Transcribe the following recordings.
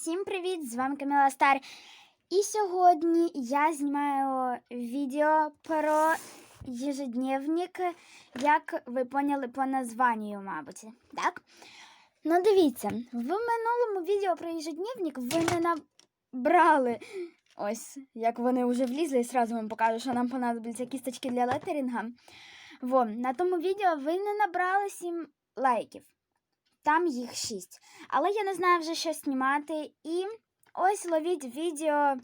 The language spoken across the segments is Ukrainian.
Всім привіт! З вами Каміла Стар. І сьогодні я знімаю відео про ежедневник, як ви поняли по названню, мабуть. Так? Ну, дивіться, в минулому відео про ежедневник ви не набрали. Ось, як вони вже влізли, і сразу вам покажу, що нам понадобляться кісточки для летерінга. Во, на тому відео ви не набрали 7 лайків. Там їх 6. Але я не знаю вже, що знімати. І ось ловіть відео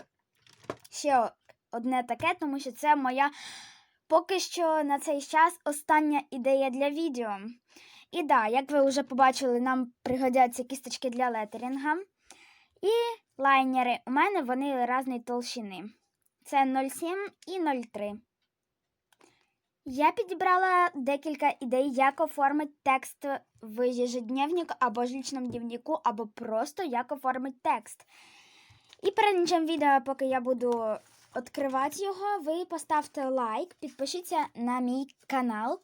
ще одне таке, тому що це моя поки що на цей час остання ідея для відео. І да, як ви вже побачили, нам пригодяться кісточки для летерінга. І лайнери у мене вони різної толщини. Це 0,7 і 0,3. Я підібрала декілька ідей, як оформити текст в ежедневник або ж лічному дневнику, або просто як оформити текст. І перед цим відео, поки я буду відкривати його, ви поставте лайк, підпишіться на мій канал.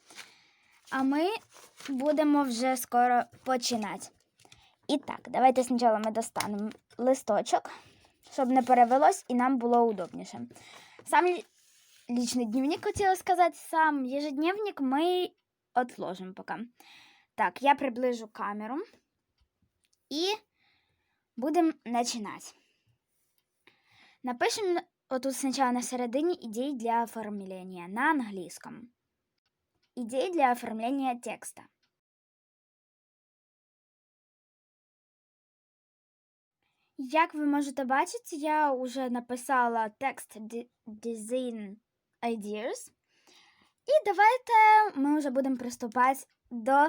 А ми будемо вже скоро починати. І так, давайте спочатку ми достанемо листочок, щоб не перевелось і нам було удобніше. Сам личный дневник, хотела сказать, сам ежедневник мы отложим пока. Так, я приближу камеру и будем начинать. Напишем вот тут сначала на середине идей для оформления на английском. Идеи для оформления текста. Як ви можете бачити, я вже написала текст ди- Design Ideas. І давайте ми вже будемо приступати до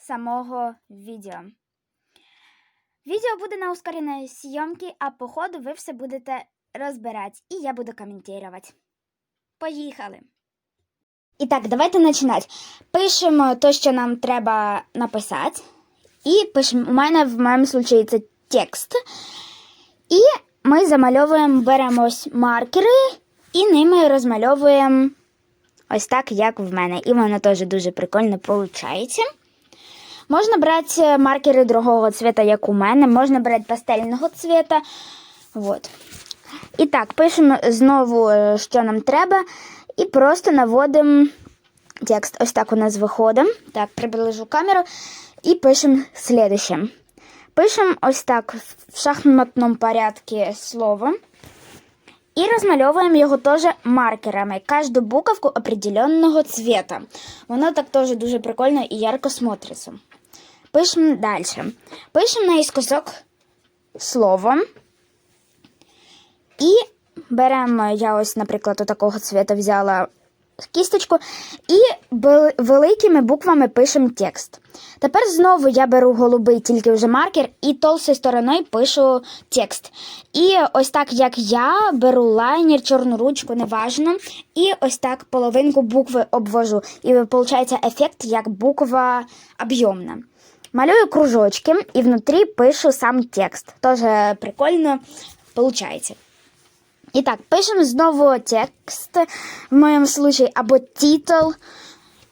самого відео. Відео буде на ускореній зйомці, а по ходу ви все будете розбирати, і я буду коментувати. Поїхали! І так, давайте починати. Пишемо те, що нам треба написати. І пишемо, у мене в моєму случаї це текст. І ми замальовуємо, беремо маркери і ними розмальовуємо ось так, як в мене. І воно теж дуже прикольно виходить. Можна брати маркери другого цвіта, як у мене, можна брати пастельного цвіта. Вот. І так, пишемо знову, е, що нам треба, і просто наводимо текст. Ось так у нас виходить. Так, приближу камеру і пишемо слідуще. Пишемо ось так в шахматному порядку слово. І розмальовуємо його теж маркерами. Кожну буковку определенного цвета. Воно так теж дуже прикольно і ярко смотриться. Пишемо далі. Пишемо наискосок слово. І беремо, я ось, наприклад, такого цвета взяла кісточку, і великими буквами пишемо текст. Тепер знову я беру голубий тільки вже маркер і толстою стороною пишу текст. І ось так, як я беру лайнер, чорну ручку, неважно, і ось так половинку букви обвожу. І виходить ефект як буква об'ємна. Малюю кружочки і внутрі пишу сам текст. Тоже прикольно виходить. І так, пишемо знову текст, в моєму случаї, або титул.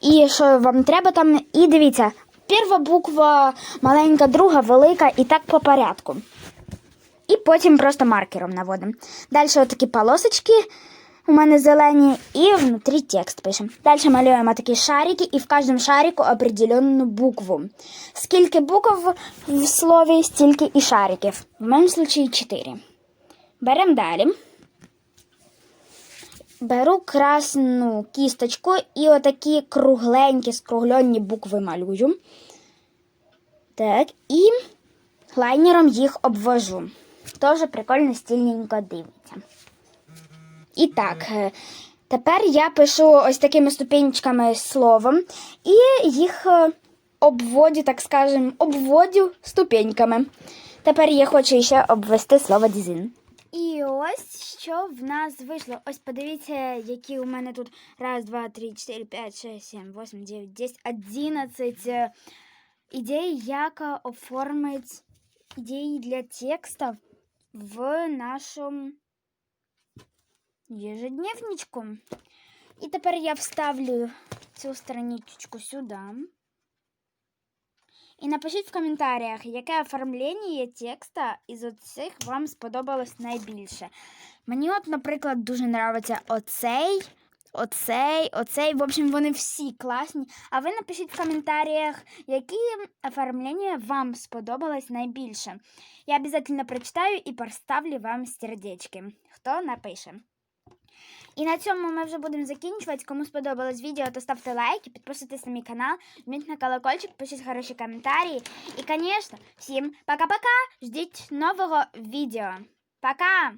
І що вам треба там. І дивіться, перша буква маленька, друга, велика, і так по порядку. І потім просто маркером наводимо. Далі отакі полосочки у мене зелені, і внутрі текст пишемо. Далі малюємо такі шарики, і в кожному шарику определенну букву. Скільки букв в слові, стільки і шариків. В моєму случаї 4. Беремо далі. Беру красну кісточку і отакі кругленькі, скруглені букви малюю. Так, і лайнером їх обвожу. Тоже прикольно стильненько дивиться. І так, е, тепер я пишу ось такими ступенечками словом і їх е, обводю, так скажем, обводю ступеньками. Тепер я хочу ще обвести слово дизайн. І ось що в нас вийшло. Ось подивіться, які у мене тут раз, два, три, чотири, п'ять, шесть, сім, восемь, дев'ять, десять, одинадцять е, ідей, як оформити ідеї для текста в нашому ежедневничку. І тепер я вставлю цю страничку сюди. І напишіть в коментарях, яке оформлення текста із оцих вам сподобалось найбільше. Мені, от, наприклад, дуже подобається оцей, оцей, оцей. В общем, вони всі класні. А ви напишіть в коментарях, які оформлення вам сподобалось найбільше. Я обязательно прочитаю і поставлю вам сердечки. Хто напише? І на цьому ми вже будемо закінчувати. Кому сподобалось відео, то ставте лайки, підписуйтесь на мій канал, жміть на колокольчик, пишіть хороші коментарі. І, звісно, всім пока-пока! Ждіть нового відео. Пока!